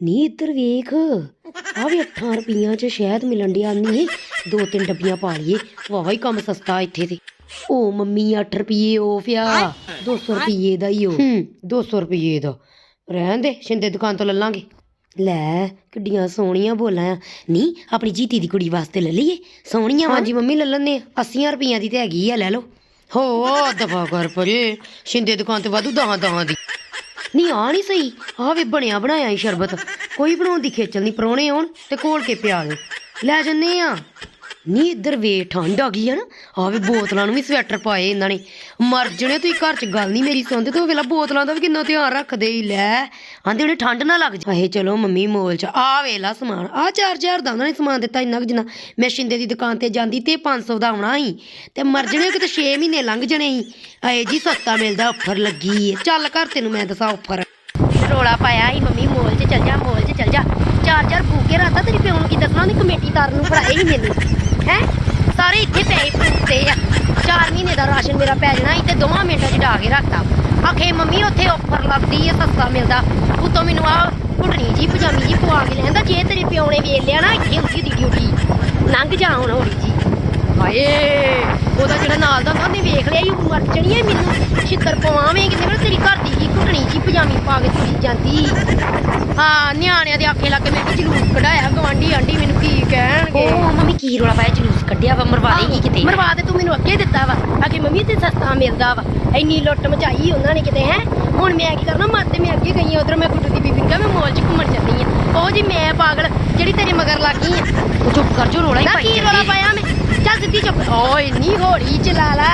ਨੀ ਇੱਧਰ ਵੇਖ। ਆ ਵੀ 8 ਰੁਪਈਆਂ ਚ ਸ਼ਹਿਦ ਮਿਲਣ ਡਿਆ ਨਹੀਂ ਦੋ ਤਿੰਨ ਡੱਬੀਆਂ ਪਾ ਲਈਏ। ਵਾਹ ਹੀ ਕੰਮ ਸਸਤਾ ਇੱਥੇ ਤੇ। ਓ ਮੰਮੀ 8 ਰੁਪਏ ਆਫ ਆ 200 ਰੁਪਏ ਦਾ ਹੀ। ਹੂੰ 200 ਰੁਪਏ ਦਾ। ਰਹਿਣ ਦੇ ਸ਼ਿੰਦੇ ਦੁਕਾਨ ਤੋਂ ਲੈ ਲਾਂਗੇ ਲੈ ਕਿੱਡੀਆਂ ਸੋਹਣੀਆਂ ਬੋਲਾਂ ਨਹੀਂ ਆਪਣੀ ਜੀਤੀ ਦੀ ਕੁੜੀ ਵਾਸਤੇ ਲੈ ਲਈਏ। ਸੋਹਣੀਆਂ ਹਾਂਜੀ ਮੰਮੀ ਲੈ ਆ 80 ਰੁਪਈਆਂ ਦੀ ਤੇ ਹੈਗੀ ਆ ਲੈ ਲਓ। ਹੋ ਦਫਾ ਕਰ ਪਰੇ। ਸ਼ਿੰਦੇ ਦੁਕਾਨ ਤੇ ਵਾਧੂ ਦਹਾਂ ਦਹਾਂ ਦੀ। ਨਹੀਂ ਆ ਨਹੀਂ ਸਹੀ। ਆ ਵੇ ਬਣਿਆ ਬਣਾਇਆ ਹੀ ਸ਼ਰਬਤ। ਕੋਈ ਬਣਾਉਣ ਦੀ ਖੇਚਲ ਨਹੀਂ ਪਰੋਣੇ ਆਉਣ ਤੇ ਕੋਲ ਕੇ ਪਿਆ ਦੇ। ਲੈ ਜੰਨੇ ਆ। ਨਹੀਂ ਇੱਧਰ ਵੇ ਠੰਡ ਆ ਗਈ ਆ ਨਾ। ਆ ਵੀ ਬੋਤਲਾਂ ਨੂੰ ਵੀ ਸਵੈਟਰ ਪਾਏ ਇਹਨਾਂ ਨੇ। ਮਰ ਜਣੇ ਤੁਸੀਂ ਘਰ 'ਚ ਗੱਲ ਨਹੀਂ ਮੇਰੀ ਸੁਣਦੇ, ਤੇ ਵੇਲਾ ਬੋਤਲਾਂ ਦਾ ਵੀ ਕਿੰਨਾ ਧਿਆਨ ਰੱਖਦੇ ਹੀ ਲੈ। ਆਂਦੇ ਉਹਨੇ ਠੰਡ ਨਾ ਲੱਗ ਜਾਏ। ਚਲੋ ਮੰਮੀ ਮੋਲ 'ਚ ਆ ਵੇਲਾ ਸਮਾਨ ਆ 4000 ਦਾ ਉਹਨਾਂ ਨੇ ਸਮਾਨ ਦਿੱਤਾ ਇੰਨਾ ਜਿੰਨਾ। ਮੈਂ ਸ਼ਿੰਦੇ ਦੀ ਦੁਕਾਨ ਤੇ ਜਾਂਦੀ ਤੇ 500 ਦਾ ਆਉਣਾ ਸੀ। ਤੇ ਮਰ ਜਣੇ, ਕਿਤੇ 6 ਮਹੀਨੇ ਲੰਘ ਜਣੇ ਸੀ। ਆਏ ਜੀ, ਸਸਤਾ ਮਿਲਦਾ ਆਫਰ ਲੱਗੀ ਚੱਲ ਘਰ ਤੈਨੂੰ ਮੈਂ ਦੱਸਾਂ ਆਫਰ ਰੋਲਾ ਪਾਇਆ ਸੀ ਮੰਮੀ, ਮੋਲ 'ਚ ਚੱਲ ਜਾ, ਮੋਲ 'ਚ ਚੱਲ ਜਾ। ਚਾਰ ਚਾਰ ਫੂਕੇ ਰਾਤਾ ਤੇਰੀ ਪਿਓ ਨੂੰ ਕੀ ਦੱਸਣਾ, ਉਹਨੇ ਕਮੇਟੀਦਾਰ ਨੂੰ ਫੜਾਏ ਹੀ ਮੈਨੂੰ। ਹੈ? ਸਾਰੇ ਇੱਥੇ ਪੈਸੇ ਫੂਕਦੇ ਆ। ਚਾਰ ਮਹੀਨੇ ਦਾ ਰਾਸ਼ਨ ਮੇਰਾ ਪੈ ਜਾਣਾ ਇੱਥੇ ਦੋਵਾਂ ਮਿੰਟਾਂ 'ਚ ਡਾ ਕੇ ਰੱਖਤਾ। ਆਖੇ, ਮੰਮੀ, ਉੱਥੇ ਆਫਰ ਲੱਗਦੀ ਆ, ਸਸਤਾ ਮਿਲਦਾ। ਉਤੋਂ ਮੈਨੂੰ ਆ ਘੁੱਟਣੀ ਜੀ ਪਜਾਮੀ ਜੀ ਪਵਾ ਕੇ ਲੈਂਦਾ ਜੇ ਤੇਰੇ ਪਿਓ ਨੇ ਵੇਖ ਲਿਆ ਨਾ, ਇੱਥੇ ਹੁੰਦੀ ਦੀ ਡਿਊਟੀ ਲੰਘ ਜਾ ਹੁਣ ਹੌਲੀ ਜੀ। ਹਾਏ, ਉਹਦਾ ਜਿਹੜਾ ਨਾਲ ਦਾ ਉਹਨੇ ਵੇਖ ਲਿਆ, ਇਹ ਮਰ ਜਣੀ ਮੈਨੂੰ। ਛਿੱਤਰ ਪਵਾਵੇਂ ਕਿਤੇ, ਮੈਂ ਤੇਰੀ ਘਰ ਦੀ ਜੀ ਪਜਾਮੀ ਪਾ ਕੇ ਤੁਰੀ ਜਾਂਦੀ? ਹਾਂ ਨਿਆਣਿਆਂ ਦੇ ਆਖੇ ਲੱਗ ਕੇ ਮੈਂ ਕਿ ਜਲੂਸ ਕਢਾਇਆ ਗਵਾਂਢੀ ਆਂਢੀ ਮੈਨੂੰ ਕੀ ਕਹਿਣਗੇ? ਓ ਮੰਮੀ ਕੀ ਰੋਲਾ ਪਾਇਆ ਜਲੂਸ ਕੱਢਿਆ ਵਾ ਮਰਵਾ ਦੇਗੀ ਕਿਤੇ? ਮਰਵਾ ਦੇ ਤੂੰ ਮੈਨੂੰ ਅੱਗੇ ਦਿੱਤਾ ਵਾ। ਆਖੇ ਮੰਮੀ ਤੇ ਸਸਤਾ ਮਿਲਦਾ ਵਾ। ਇੰਨੀ ਲੁੱਟ ਮਚਾਈ ਉਹਨਾਂ ਨੇ ਕਿਤੇ ਹੈ? ਹੁਣ ਮੈਂ ਕੀ ਕਰਨਾ? ਮਰ ਤੇ ਮੈਂ ਅੱਗੇ ਗਈ ਉਧਰ ਮੈਂ ਗੁੱਡੂ ਦੀ ਬੀਬੀ ਨੂੰ ਕਿਹਾ ਮੈਂ ਮੋਲ 'ਚ ਘੁੰਮਣ ਚੱਲੀ ਆ। ਉਹ ਜੀ ਮੈਂ ਪਾਗਲ ਜਿਹੜੀ ਤੇਰੇ ਮਗਰ ਲੱਗ ਗਈ ਆ। ਚੁੱਪ ਕਰ ਜੋ ਰੋਲਾ ਹੀ ਪਾਈ ਕੀ ਰੋਲਾ ਪਾਇਆ ਮੈਂ? ਚੱਲ ਸਿੱਧੀ ਚੁੱਪ। ਓਏ ਨਹੀਂ ਹੌਲੀ ਚਲਾ ਲਾ।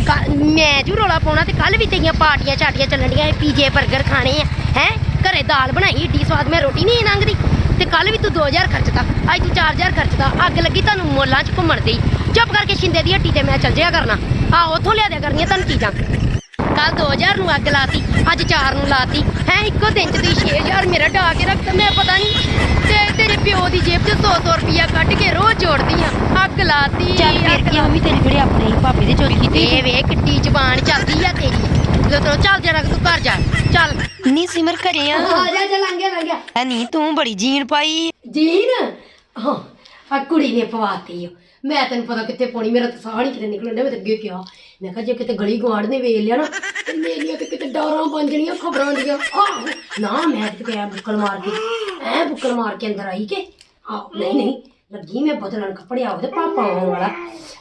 ਮੈਂ ਜੂ ਰੋਲਾ ਪਾਉਣਾ ਤੇ ਕੱਲ ਵੀ ਤੇਰੀਆਂ ਪਾਰਟੀਆਂ ਚਾਟੀਆਂ ਚੱਲਣ ਡੀਆਂ ਪੀਜੇ 버ਗਰ ਖਾਣੇ ਆ, ਹੈ? ਘਰੇ ਦਾਲ ਬਣਾਈ, ਏਡੀ ਸਵਾਦ ਮੈਂ ਰੋਟੀ ਨਹੀਂ ਲੰਘਦੀ। ਤੇ ਕੱਲ ਵੀ ਤੂੰ 2000 ਖਰਚਤਾ ਅੱਜ ਤੂੰ 4000 ਖਰਚਦਾ ਅੱਗ ਲੱਗੀ ਤੁਹਾਨੂੰ ਮੋਲਾਂ 'ਚ ਘੁੰਮਣ ਦੀ। ਚੁੱਪ ਕਰਕੇ ਸ਼ਿੰਦੇ ਦੀ ਹੱਟੀ ਤੇ ਮੈਂ ਚੱਲ ਜਿਆ ਕਰਨਾ। ਆ ਉੱਥੋਂ ਲਿਆ ਦਿਆ ਕਰਨੀਆਂ ਤੁਹਾਨੂੰ ਚੀਜ਼ਾਂ ਕੱਲ 2000 ਨੂੰ ਅੱਗ ਲਾਤੀ, ਅੱਜ 4 ਨੂੰ ਲਾਤੀ। ਹੈ, ਇੱਕੋ ਦਿਨ ਚ ਤੁਸੀਂ 6000 ਮੇਰਾ ਢਾ ਕੇ ਰੱਖਤਾ ਮੈਂ ਪਤਾ ਨਹੀਂ, ਤੇ ਤੇਰੇ ਪਿਓ ਦੀ ਜੇਬ ਚ 100 100 ਰੁਪਿਆ ਕੱਢ ਕੇ ਰੋਜ਼ ਜੋੜਦੀ ਆ ਅੱਗ ਲਾਤੀ ਚੱਲ ਫਿਰ ਕੀ ਮੰਮੀ ਤੇਰੀ ਕਿਹੜੇ ਆਪਣੇ ਹੀ ਭਾਪੇ ਦੇ ਚੋਰੀ ਕੀਤੀ ਇਹ ਵੇ ਕਿੱਡੀ ਜ਼ਬਾਨ ਚੱਲਦੀ ਆ ਤੇਰੀ। ਜਦੋਂ ਚੱਲ ਜਰਾ ਤੂੰ ਘਰ ਜਾ ਚੱਲ। ਨਹੀਂ ਸਿਮਰ ਘਰੇ ਆ। ਆ ਜਾ ਜਾ ਲੰਘ ਗਿਆ ਲੰਘ ਗਿਆ। ਐ ਨਹੀਂ ਤੂੰ ਬੜੀ ਜੀਨ ਪਾਈ। ਜੀਨ ਹਾਂ ਆ ਕੁੜੀ ਨੇ ਪਵਾਤੀ ਓ। ਮੈਂ ਤੈਨੂੰ ਪਤਾ ਕਿੱਥੇ ਪਾਉਣੀ ਮੇਰਾ ਤਾਂ ਸਾਹ ਨਹੀਂ ਕਿਤੇ ਨਿਕਲਣ ਡਿਆ ਮੈਂ ਤਾਂ ਅੱਗੇ ਕਿਹਾ। ਮੈਂ ਕਿਹਾ ਜੇ ਕਿਤੇ ਗਲੀ ਗਵਾੜ ਨੇ ਵੇਖ ਲਿਆ ਨਾ ਤੇ ਮੇਰੀਆਂ ਤੇ ਕਿਤੇ ਡਾਰਾਂ ਬਣ ਜਣੀਆਂ ਖਬਰਾਂ ਦੀਆਂ। ਆਹੋ ਨਾ ਮੈਂ ਤੇ ਐਂ ਬੁੱਕਲ ਮਾਰ ਕੇ ਐ ਬੁੱਕਲ ਮਾਰ ਕੇ ਅੰਦਰ ਆਈ ਕਿ? ਆ ਨਹੀਂ ਨਹੀਂ। ਲੱਗੀ ਮੈਂ ਬਦਲਣ ਕੱਪੜੇ ਆਉਦੇ ਪਾਪਾ ਆਉਣ ਵਾਲਾ।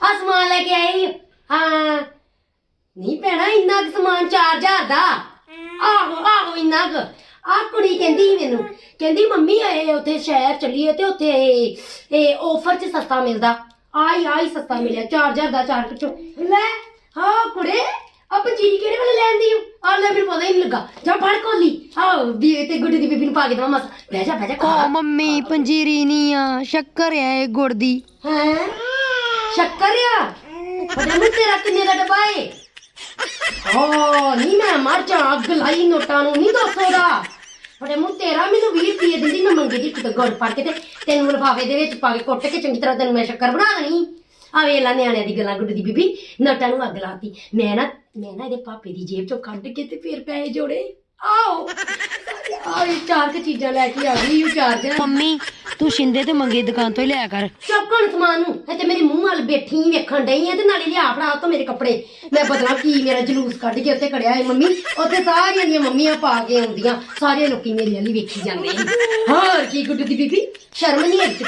ਆ ਸਮਾਨ ਲੈ ਕੇ ਆਈ। ਹਾਂ। ਨਹੀਂ ਭੈਣਾ, ਇੰਨਾ ਕੁ ਸਮਾਨ 4000 ਦਾ। ਆਹੋ ਆਹੋ, ਇੰਨਾ ਕੁ। ਆ ਕੁੜੀ ਕਹਿੰਦੀ ਸੀ ਮੈਨੂੰ, ਕਹਿੰਦੀ ਮੰਮੀ, ਇਹ ਉੱਥੇ ਸ਼ਹਿਰ ਚੱਲੀਏ ਤੇ ਉੱਥੇ ਇਹ ਇਹ ਆਫਰ 'ਚ ਸਸਤਾ ਮਿਲਦਾ। ਆਈ ਆਈ ਸਸਤਾ ਮਿਲਿਆ। 4000 ਦਾ, ਚਾਰ ਪਿੱਛੋਂ। ਲੈ ਹਾਂ ਕੁੜੇ ਆ ਪੰਜੀਰੀ ਕਿਹੜੇ ਲੈਂਦੀ ਹੋ ਆ ਲੈ ਫਿਰ ਪਤਾ ਹੀ ਨਹੀਂ ਲੱਗਾ। ਜਾ ਫੜ ਕੋਲੀ। ਆ ਵੀ ਤੇ ਗੁੱਡੀ ਦੀ ਬੀਬੀ ਨੂੰ ਪਾ ਕੇ ਦਵਾ ਮਸ। ਬਹਿ ਜਾ ਬਹਿ ਜਾ ਓ ਖਾ ਮੰਮੀ ਪੰਜੀਰੀ ਨਹੀਂ ਆ। ਸ਼ੱਕਰ ਆ ਇਹ ਗੁੜ ਦੀ। ਹੈ? ਸ਼ੱਕਰ ਆ? ਪਤਾ ਨਹੀਂ ਤੇਰਾ ਕਿੰਨੇ ਦਾ ਡੱਬਾ ਏ। ਓ ਨਹੀਂ ਮੈਂ ਮਰ ਜਾ ਅੱਗ ਲਾਈ ਨੋਟਾਂ ਨੂੰ। ਨਹੀਂ 200 ਦਾ ਬੜੇ ਮੂੰਹ ਤੇਰਾ ਮੈਨੂੰ 20 ਰੁਪਏ ਦਿੰਦੀ ਮੈਂ ਮੰਗੀ ਦੀ ਕਿਤੇ ਗੁੜ ਫੜ ਕੇ ਤੇ ਤੈਨੂੰ ਲਿਫਾਫੇ ਦੇ ਵਿੱਚ ਪਾ ਕੇ ਕੁੱਟ ਕੇ ਚੰਗੀ ਤਰ੍ਹਾਂ ਤੈਨੂੰ ਮੈਂ ਸ਼ੱਕਰ ਬਣਾ ਦੇਣੀ। ਆ ਵੇਲਾ ਨਿਆਣਿਆਂ ਦੀ ਗੱਲਾਂ ਗੁੱਡ ਦੀ ਬੀਬੀ ਨੋਟਾਂ ਨੂੰ ਅੱਗ ਲਾਤੀ। ਮੈਂ ਨਾ ਮੈਂ ਨਾ ਇਹਦੇ ਪਾਪੇ ਦੀ ਜੇਬ ਚੋਂ ਕੱਢ ਕੇ ਤੇ ਫਿਰ ਪੈਸੇ ਜੋੜੇ। ਆਓ। ਆਹ ਚਾਰ ਕੇ ਚੀਜ਼ਾਂ ਲੈ ਕੇ ਆ ਗਈ ਉਹ ਚਾਰ ਜਣਾ। ਮੰਮੀ ਤੂੰ ਸ਼ਿੰਦੇ ਤੇ ਮੰਗੇ ਦੁਕਾਨ ਤੋਂ ਹੀ ਲਿਆ ਕਰ। ਚੱਕਣ ਸਮਾਨ ਨੂੰ। ਇਹ ਤੇ ਮੇਰੀ ਮੂੰਹ ਵੱਲ ਬੈਠੀ ਵੇਖਣ ਡਈ ਆ ਤੇ ਨਾਲੇ ਲਿਆ ਫੜਾ ਤੋਂ ਮੇਰੇ ਕੱਪੜੇ। ਮੈਂ ਬਦਲਾ ਕੀ ਮੇਰਾ ਜਲੂਸ ਕੱਢ ਕੇ ਉੱਥੇ ਖੜਿਆ ਹੈ ਮੰਮੀ। ਉੱਥੇ ਸਾਰੀਆਂ ਦੀਆਂ ਮੰਮੀਆਂ ਪਾ ਕੇ ਆਉਂਦੀਆਂ। ਸਾਰੇ ਲੋਕੀ ਮੇਰੇ ਵਾਲੀ ਵੇਖੀ ਜਾਂਦੇ ਸੀ। ਹੋਰ ਕੀ ਗੁੱਡੂ ਦੀ ਬੀਬੀ? ਸ਼ਰਮ ਨਹੀਂ ਆਈ ਕਿਤੇ?